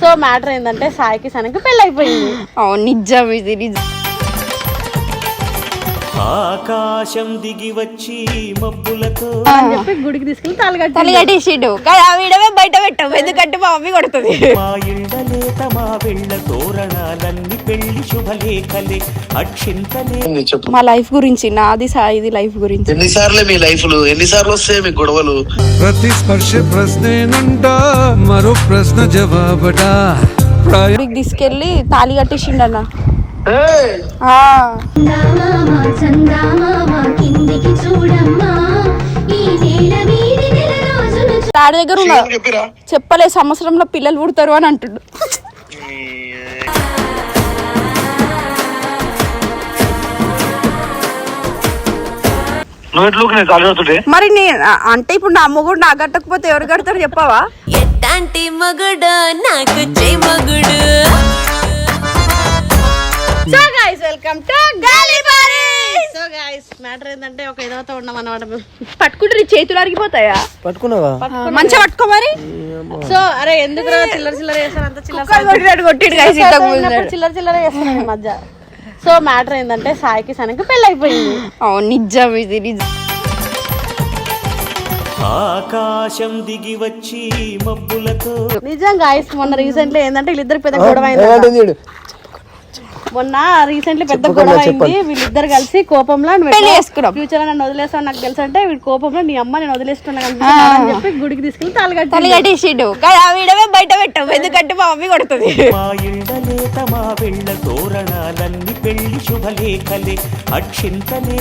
So matter ఏంటంటే సాయికి సనకి పెళ్ళైపోయింది. అయిపోయింది అవును నిజం ఇది నిజం. ఆకాశం దిగి వచ్చి మబ్బులతో అని చెప్పి గుడికి తల్లి కట్టేసిండు కానీ ఆ వీడమే బయట పెట్టాం. ఎందుకంటే మా మమ్మీ కొడుతుంది. మా ఇళ్ళలేత మా వెళ్ళ తోరణాలన్నీ పెళ్ళి శుభలేఖలే అక్షింతలే. ఏంది చెప్పు? మా లైఫ్ గురించి నాది సాయిది లైఫ్ గురించి. ఎన్నిసార్లే మీ లైఫ్లు ఎన్నిసార్లు వస్తాయి మీ గొడవలు? ప్రతి స్పర్శ ప్రశ్నేనంట మరో ప్రశ్న జవాబడా? ప్రాయ గుడికి తీసుకెళ్ళి తాళి కట్టేసిండు అన్న. ఏయ్! ఆ, చందమామ చందమామ కిందికి చూడమ్మా. ఈ నేల మీది నెల రోజులు డాడీ దగ్గర ఉన్నా. చెప్పలే సంవత్సరంలో పిల్లలు పుడతారు అని అంటుండు. నేను మరి నే అంటే ఇప్పుడు నా మొగుడు నాకు కట్టకపోతే ఎవరు కడతారు చెప్పవా? ఎట్టాంటి మగుడు నాకు సో గైస్ మ్యాటర్ ఏంటంటే ఒక ఇదవతో ఉన్నాం అన్నమాట మేము. పట్టుకుంటే నీ చేతులు అరిగిపోతాయా? పట్టుకున్నావా? మంచిగా పట్టుకో మరి. సో అరే ఎందుకు చిల్లర చిల్లర చేస్తారు? అంత చిల్లర కొట్టిండు చిల్లర చిల్లర ఈ మధ్య. సో మ్యాటర్ ఏంటంటే సాయికి సనకి పెళ్ళి అయిపోయింది అవును నిజం ఇది నిజం. ఆకాశం దిగి వచ్చి మబ్బులతో నిజం గాయస్ మొన్న రీసెంట్లీ ఏంటంటే వీళ్ళిద్దరు పెద్ద గొడవ? మొన్న రీసెంట్లీ పెద్ద గొడవ అయింది. వీళ్ళిద్దరు కలిసి కోపంలో. ఫ్యూచర్లో నన్ను వదిలేస్తావు నాకు తెలుసు అంటే వీడి కోపంలో నీ అమ్మ నేను వదిలేస్తున్నా అని చెప్పి గుడికి తీసుకెళ్ళి ఆ వీడమే బయట పెట్టాం. ఎందుకంటే మా మమ్మీ కొడుతుంది. మా ఇళ్ళలేత మా వెళ్ళ తోరణాలన్నీ పెళ్ళి శుభలేఖలే అక్షింతలే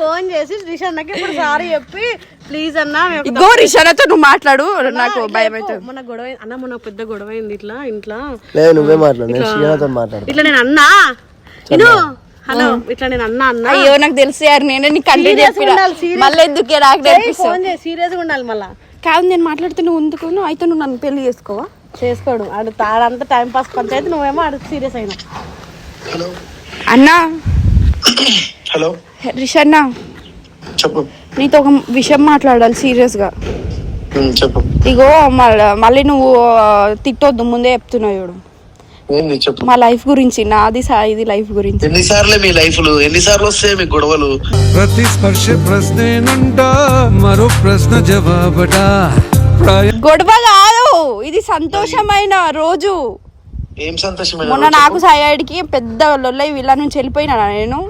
ఫోన్ చేసి రిషన్నకి ఇప్పుడు సారీ చెప్పి ప్లీజ్ అన్న ఇగో రిషానతో నువ్వు మాట్లాడు నాకు భయం. అవుతుంది. మొన్న గొడవ అయింది. అన్న మొన్న పెద్ద గొడవ అయింది ఇట్లా ఇంట్లో. లేదు నువ్వే మాట్లాడు నేను శ్రీనాథ్తో మాట్లాడు ఇట్లా నేను అన్నా. ఇను హలో ఇట్లా నేను అన్నా అన్నా. అయ్యో నాకు తెలుసు యారు నేనే నీకు కంటే చెప్పిన. మళ్ళీ ఎందుకు నాకు ఫోన్ చేసి సీరియస్గా ఉండాలి మళ్ళా. కాదు నేను మాట్లాడితే నువ్వు ఎందుకు? నువ్వు అయితే నువ్వు నన్ను పెళ్ళి చేసుకోవా? చేసుకోడు. ఆడు తాడంతా టైం పాస్ పంచాయతీ నువ్వేమో ఆడు సీరియస్ అయినా. హలో. అన్నా. హలో. రిషన్న. చెప్పు. నీతో ఒక విషయం మాట్లాడాలి సీరియస్గా ఉమ్, చెప్పు. ఇగో మళ్ళీ మళ్ళీ నువ్వు తిట్టొద్దు ముందే చెప్తున్నావు చూడు. మా లైఫ్ గురించి నాది సాయిది లైఫ్ గురించి. ఎన్నిసార్లే మీ లైఫ్లు ఎన్నిసార్లు వస్తాయి మీ గొడవలు? ప్రతి స్పర్శ ప్రశ్నేనంట మరో ప్రశ్న జవాబడా ప్రాయ గొడవ కాదు ఇది సంతోషమైన రోజు. ఏం సంతోషమైన మొన్న నాకు సాయాడికి పెద్ద లొల్లై వీళ్ళ నుంచి వెళ్ళిపోయినా నేను.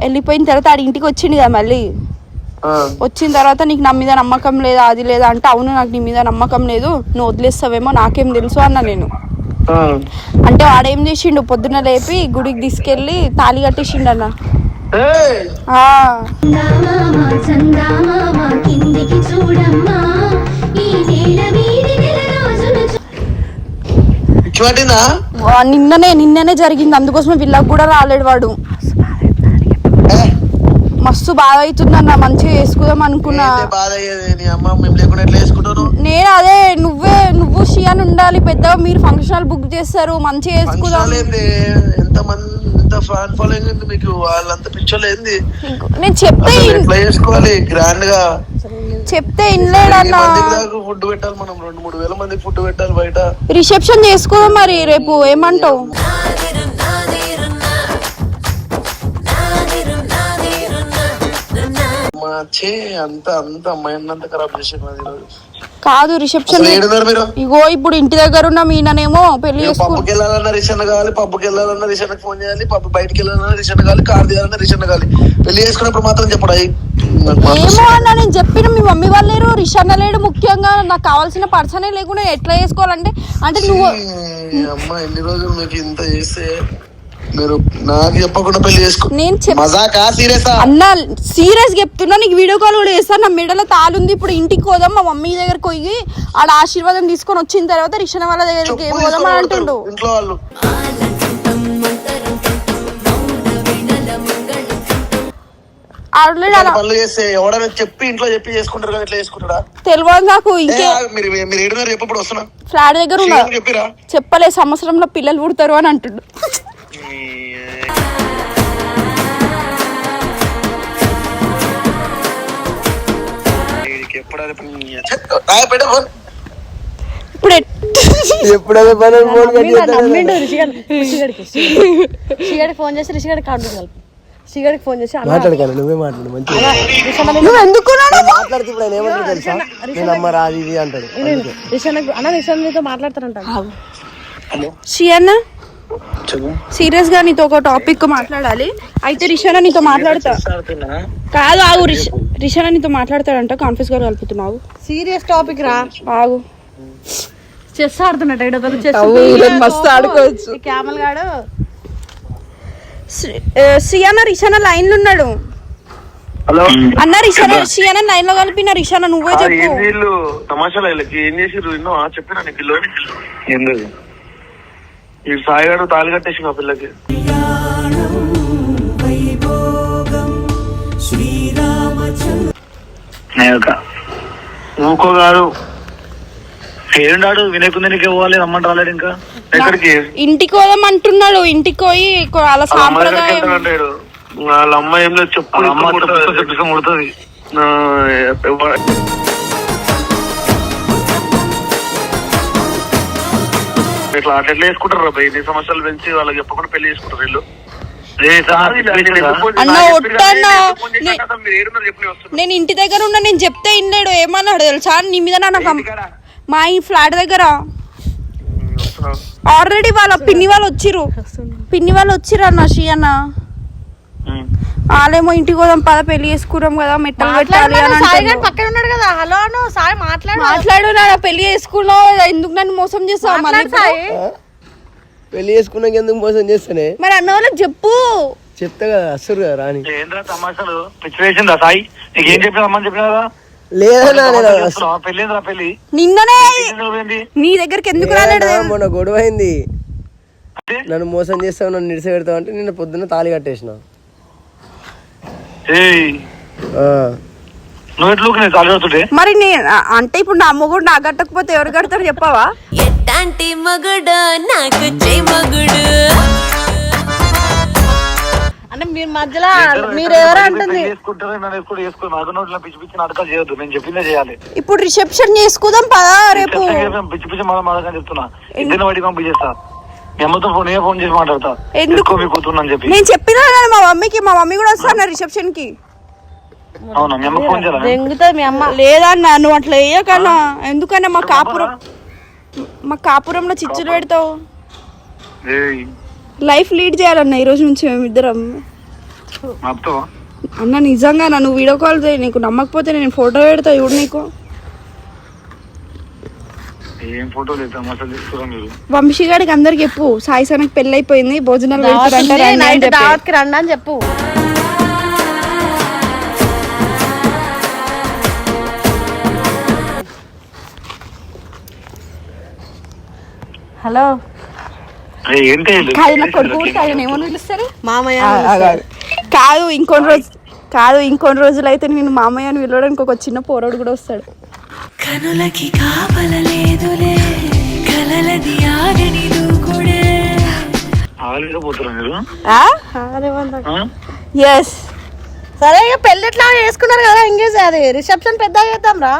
వెళ్ళిపోయిన తర్వాత ఆడి ఇంటికి వచ్చింది కదా మళ్ళీ. ఆ, వచ్చిన తర్వాత నీకు నా మీద నమ్మకం లేదా అది లేదా అంటే అవును నాకు నీ మీద నమ్మకం లేదు నువ్వు వదిలేస్తావేమో నాకేం తెలుసు అన్న నేను. అంటే వాడేం చేసిండు పొద్దున్న లేపి గుడికి తీసుకెళ్ళి తాళి కట్టేసిండు అన్న. నిన్ననే నిన్ననే జరిగింది. అందుకోసమే వీళ్ళకి కూడా రాలేడు వాడు. మస్తు బాధ అవుతుందన్న మంచిగా వేసుకుందాం అనుకున్నా. బాధ అయ్యేది నీ అమ్మ మేము లేకుండా ఎట్లా వేసుకుంటాను నేను అదే నువ్వే నువ్వు షియాన్ ఉండాలి పెద్దగా మీరు ఫంక్షన్ హాల్ బుక్ చేస్తారు మంచిగా వేసుకుందాం ఫంక్షన్ ఏంది? ఎంత మంది ఎంత ఫ్యాన్ ఫాలోయింగ్ ఉంది మీకు? వాళ్ళంతా పిచ్చోళ్ళు ఏంది నేను చెప్తే చేసుకోవాలి? గ్రాండ్గా చెప్తే ఇన్లేడన్నా. ఫుడ్ పెట్టాలి మనం? రెండు మూడు వేల మందికి ఫుడ్ పెట్టాలి బయట. రిసెప్షన్ చేసుకుందాం మరి రేపు ఏమంటావు? చే అంత అంత అమ్మాయిని అంత ఖరాబ్ ఈరోజు. కాదు రిసెప్షన్ ఇగో ఇప్పుడు ఇంటి దగ్గర ఉన్న ఈయననేమో పెళ్ళి పబ్బుకి వెళ్ళాలన్నా రిషన్ కావాలి పబ్బుకి వెళ్ళాలన్నా రిషన్ ఫోన్ చేయాలి పబ్బు బయటికి వెళ్ళాలన్నా రిషన్ కావాలి కార్ తీయాలన్నా రిషన్ కావాలి. పెళ్ళి చేసుకున్నప్పుడు మాత్రం చెప్పడు ఏమో అన్న నేను చెప్పిన మీ మమ్మీ వాళ్ళు లేరు రిషన్న లేడు ముఖ్యంగా. నాకు కావాల్సిన పర్సనే లేకుండా ఎట్లా చేసుకోవాలంటే అంటే నువ్వు అమ్మ ఎన్ని రోజులు మీకు ఇంత చేస్తే? మీరు నాకు చెప్పకుండా పెళ్ళి చేసుకో. నేను చెప్ మజాకా? సీరియసా అన్న సీరియస్ చెప్తున్నా నీకు వీడియో కాల్ కూడా చేస్తాను నా మెడలో తాలుంది ఇప్పుడు ఇంటికి పోదాం మా మమ్మీ దగ్గరకు పోయి ఆడ ఆశీర్వాదం తీసుకొని వచ్చిన తర్వాత రిషణ వాళ్ళ దగ్గరికి ఏం పోదాం అని అంటుండు. ఇంట్లో వాళ్ళు. ఆల్రెడీ అలా పనులు చేస్తే ఎవడైనా చెప్పి ఇంట్లో చెప్పి చేసుకుంటారు కదా ఇట్లా చేసుకుంటాడా? తెలియదు నాకు ఏ, ఇంకే. ఆగు, మీరు మీరు ఏడున్నారు ఎప్పుడు వస్తున్నా. ఫ్లాట్ దగ్గర ఉన్నా. శ్రీరామ్ చెప్పిరా. చెప్పలే సంవత్సరంలో పిల్లలు పుడతారు అని అంటుండు. వీడికి ఎప్పుడు అది పని- ఛే, రాయ పెట్ట ఫోన్. ఇప్పుడు ఎప్పుడైతే పని ఫోన్ నమ్మిండు, చేస్తాడు నమ్మిండు రిషిగాడు రిషిగాడికి రిషిగాడికి ఫోన్ చేసి రిషిగాడికి కార్డు కలుపు రిషిగాడికి ఫోన్ చేసి అన్న మాట్లాడకాను నువ్వే మాట్లాడు రిషన్న నువ్వు ఎందుకు? మాట్లాడితే ఇప్పుడు ఆయన ఏమంటాడు తెలుసా? నేను అమ్మ రాది ఇది అంటాడు. రిషన్నకు అన్న రిషన్న నీతో మాట్లాడతారంట షియన్న సీరియస్గా నీతో ఒక టాపిక్ మాట్లాడాలి. అయితే రిషానా నీతో మాట్లాడతా. కాదు ఆగు రిష్ రిషానా నీతో మాట్లాడతాడంట. కాన్ఫరెన్స్ గారు కలుపుతున్నావు. సీరియస్ టాపిక్ రా. ఆగు. చెస్ ఆడుతున్నట్టు చెస్ మస్తు ఆడుకోవచ్చు. క్యామల్ గాడు. సియానా రిషానా లైన్లో ఉన్నాడు. హలో. అన్న రిషానా షియానా లైన్లో కలిపిన రిషానా నువ్వే చెప్పు. తమాషాలు ఏం ఎన్నో చెప్పినా నీకు. ఈ సాయిగాడు తాళి కట్టేసి మా పిల్లకి ఊకో కాదు ఏడున్నాడు వినయకుంది నీకు ఇవ్వాలి రమ్మంటే రాలేడు ఇంకా ఎక్కడికి ఇంటికి పోదాం అంటున్నాడు ఇంటికి పోయి దగ్గరికి సాంప్రదాయం వాళ్ళ అమ్మ ఏం లేదు చెప్పు అమ్మ చెప్పిస్తే ముడుతుంది ఇట్లా అట్లా ఎట్లా వేసుకుంటారు ఎన్ని సంవత్సరాలు పెంచి వాళ్ళకి చెప్పకుండా పెళ్ళి చేసుకుంటారు వీళ్ళు. నేను ఇంటి దగ్గర ఉన్నా నేను చెప్తే విన్నాడు ఏమన్నాడు తెలుసా? నీ మీద నాకు మా ఈ ఫ్లాట్ దగ్గర. ఆల్రెడీ వాళ్ళ పిన్ని వాళ్ళు వచ్చిర్రు. పిన్ని వాళ్ళు వచ్చిర్రు అన్న షీ అన్న. వాళ్ళేమో ఇంటికి పోదాం పద పెళ్ళి చేసుకున్నాం కదా మెట్టలు పెట్టాలి అని పక్కన ఉన్నాడు కదా హలో అను సాయి మాట్లాడు. మాట్లాడు నా పెళ్ళి చేసుకున్నావు ఎందుకు నన్ను మోసం చేస్తావు? పెళ్ళి చేసుకున్నాక ఎందుకు మోసం చేస్తానే? మరి అన్న వాళ్ళకి చెప్పు. చెప్తా కదా అస్సరు కదా రాని. ఏంద్రా తమాషాలు? పిచ్చి వేసిందా సాయి? నీకు ఏం చెప్పిన అమ్మని చెప్పిన కదా? లేదన్నా నేను అసలు- పెళ్ళి? ఏంద్రా పెళ్ళి నిన్ననే నీ దగ్గరికి ఎందుకు రాలేడు లేదన్నా, మొన్న గొడవ అయింది? నన్ను మోసం చేస్తావు నన్ను నిడిసి పెడతావు అంటే నిన్న పొద్దున్న తాళి కట్టేసిన ఏయ్ ఆ. నువ్వు ఎట్లు నేను తాళి కడుతుంటే మరి నే అంటే ఇప్పుడు నా మొగుడు నా కట్టకపోతే ఎవరు కడతారు చెప్పవా? ఎట్టాంటి మగుడు? నాకు మగుడు. అంటే మీరు మధ్యలో మీరు ఎవరు అంటుంది? ఇప్పుడు రిసెప్షన్ చేసుకుందాం పదా రేపు. పిచ్చి పిచ్చి చెప్తున్నా. ఫోన్ ఏ ఫోన్ చేసి మాట్లాడతా. ఎందుకు? చెప్పి. నేను చెప్పినా కదా మా మమ్మీకి మా మమ్మీ కూడా వస్తాను రిసెప్షన్కి అవునా మీ అమ్మకి ఫోన్ చేయాలి దెంగుతుంది మీ అమ్మ. లేదన్నా నువ్వు అట్లా వేయకన్నా ఎందుకన్నా మా కాపురం మా కాపురంలో చిచ్చులు పెడతావు? ఏయ్. లైఫ్ లీడ్ చేయాలన్న ఈ రోజు నుంచి మేము ఇద్దరం అత్తో అన్న నిజంగా నా నువ్వు వీడియో కాల్ చేయి నీకు నమ్మకపోతే నేను ఫోటో పెడతా చూడు నీకు. ఏం ఫోటోలు ఇద్దాం అసలు తీసుకురా మీరు. వంశీ గారికి అందరికి చెప్పు. సాయి సనకి పెళ్ళి అయిపోయింది భోజనాలు పెడతారంట రండి అని నైట్ చెప్పి. దావత్కి రండి అని చెప్పు. హలో. ఏయ్, ఏంటి వీళ్ళు? కాదు నా కొడుకు కూడా కాదు ఏమని పిలుస్తారు? మామయ్య కాదు ఇంకొన్ని రోజు కాదు ఇంకొన్ని రోజులు అయితే నేను మామయ్య అని పిలవడానికి ఒక చిన్న పోరాడు కూడా వస్తాడు. కనులకి కాపలలేదులే కలలది ఆగని దూకుడే. మీరు? ఎస్ సరే ఇక పెళ్ళి ఎట్లా చేసుకున్నారు కదా ఎంగేజ్ అది రిసెప్షన్ పెద్ద చేద్దాం రా.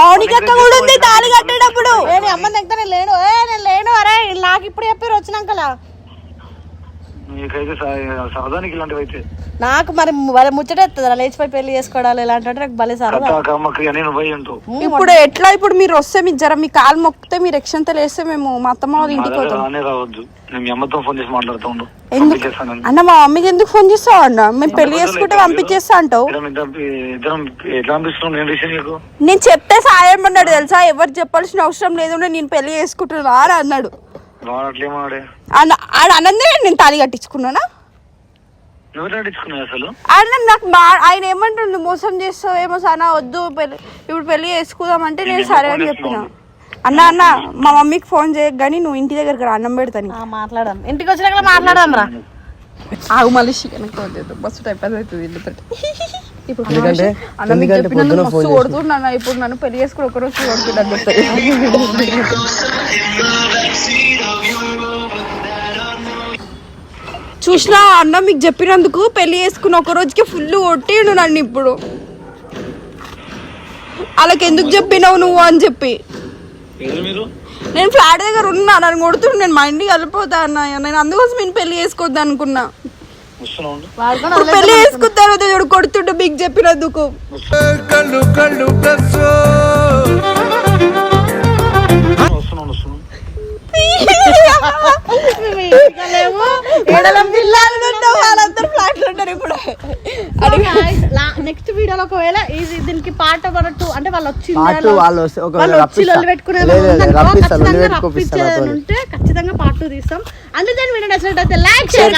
మౌనిక. కూడా ఉంది తాళి కట్టేటప్పుడు. ఏ నీ అమ్మ దగ్గర నేను లేను. ఏ నేను లేను. అరే నాకు ఇప్పుడు చెప్పారు వచ్చినాకలా నీకైతే సా- సరదానికి ఇలాంటివి అయితే. నాకు మరి వాళ్ళ ముచ్చటెత్తుంది లేచిపోయి పెళ్ళి చేసుకోవడాలి ఇలాంటి అంటే నాకు భలే సరదా. ఇప్పుడు ఎట్లా ఇప్పుడు మీరు వస్తే మీరు జర మీ కాలు మొక్కితే మీరు ఎక్షంతలు వేస్తే మేము మా అత్తమ్మ వాళ్ళ మా ఇంటికి పోతాం. రానే రావద్దు. నేను మీ అమ్మతో ఫోన్ చేసి మాట్లాడుతూ ఉండు. ఎందుకు? పంపించేస్తాను అన్న మా మమ్మీకి ఎందుకు ఫోన్ చేస్తావు అన్న? మేము పెళ్ళి చేసుకుంటే పంపించేస్తా అంటావు. నేను చెప్తే సాయం అన్నాడు తెలుసా? ఎవరు చెప్పాల్సిన అవసరం లేదు నేను పెళ్ళి చేసుకుంటున్నా అని అన్నాడు. ఆడ అనందే నేను తాళి కట్టించుకున్నానా? అసలు? అన్న నాకు బా ఆయన ఏమంటుండు మోసం చేస్తావు ఏమో సానా వద్దు ఇప్పుడు పెళ్ళి చేసుకుందామంటే నేను సరే అని చెప్పిన. అన్న అన్న మా మమ్మీకి ఫోన్ చేయక కానీ నువ్వు ఇంటి దగ్గరికి రా, అన్నం పెడతాను ఆ, మాట్లాడదాం. ఇంటికి వచ్చినాక మాట్లాడదాం రా ఆగు మళ్ళీ చికెన్ ఫోన్ చేద్దాం. బస్సు టైప్ అవుతుంది ఇప్పుడు ఎందుకంటే అన్న మీకు చెప్పి నన్ను మస్తు కొడుతున్నాను ఇప్పుడు నన్ను పెళ్ళి చేసుకుని ఒకరోజు కొడుతున్నాను చూసినా అన్న మీకు చెప్పినందుకు పెళ్ళి చేసుకుని ఒక రోజుకి ఫుల్ కొట్టిండు నన్ను ఇప్పుడు. వాళ్ళకి ఎందుకు చెప్పినావు నువ్వు అని చెప్పి. నేను ఫ్లాట్ దగ్గర ఉన్నా నన్ను కొడుతుండు నేను మా ఇంటికి వెళ్ళిపోతా అన్న. నేను అందుకోసం నేను పెళ్ళి చేసుకోవద్దు అనుకున్నా. పెళ్ళి చేసుకున్న తర్వాత చూడు కొడుతుండు బిగ్ చెప్పినందుకు. కళ్ళు కళ్ళు నెక్స్ట్ వీడియోలో ఒకవేళ ఇది దీనికి పాట పడట్టు అంటే వాళ్ళు వాళ్ళు వాళ్ళు వచ్చి. లొల్లి పెట్టుకునే ఖచ్చితంగా పార్ట్ టూ తీస్తాం. అందుకని వీడియో నచ్చినట్టయితే లైక్ షేర్.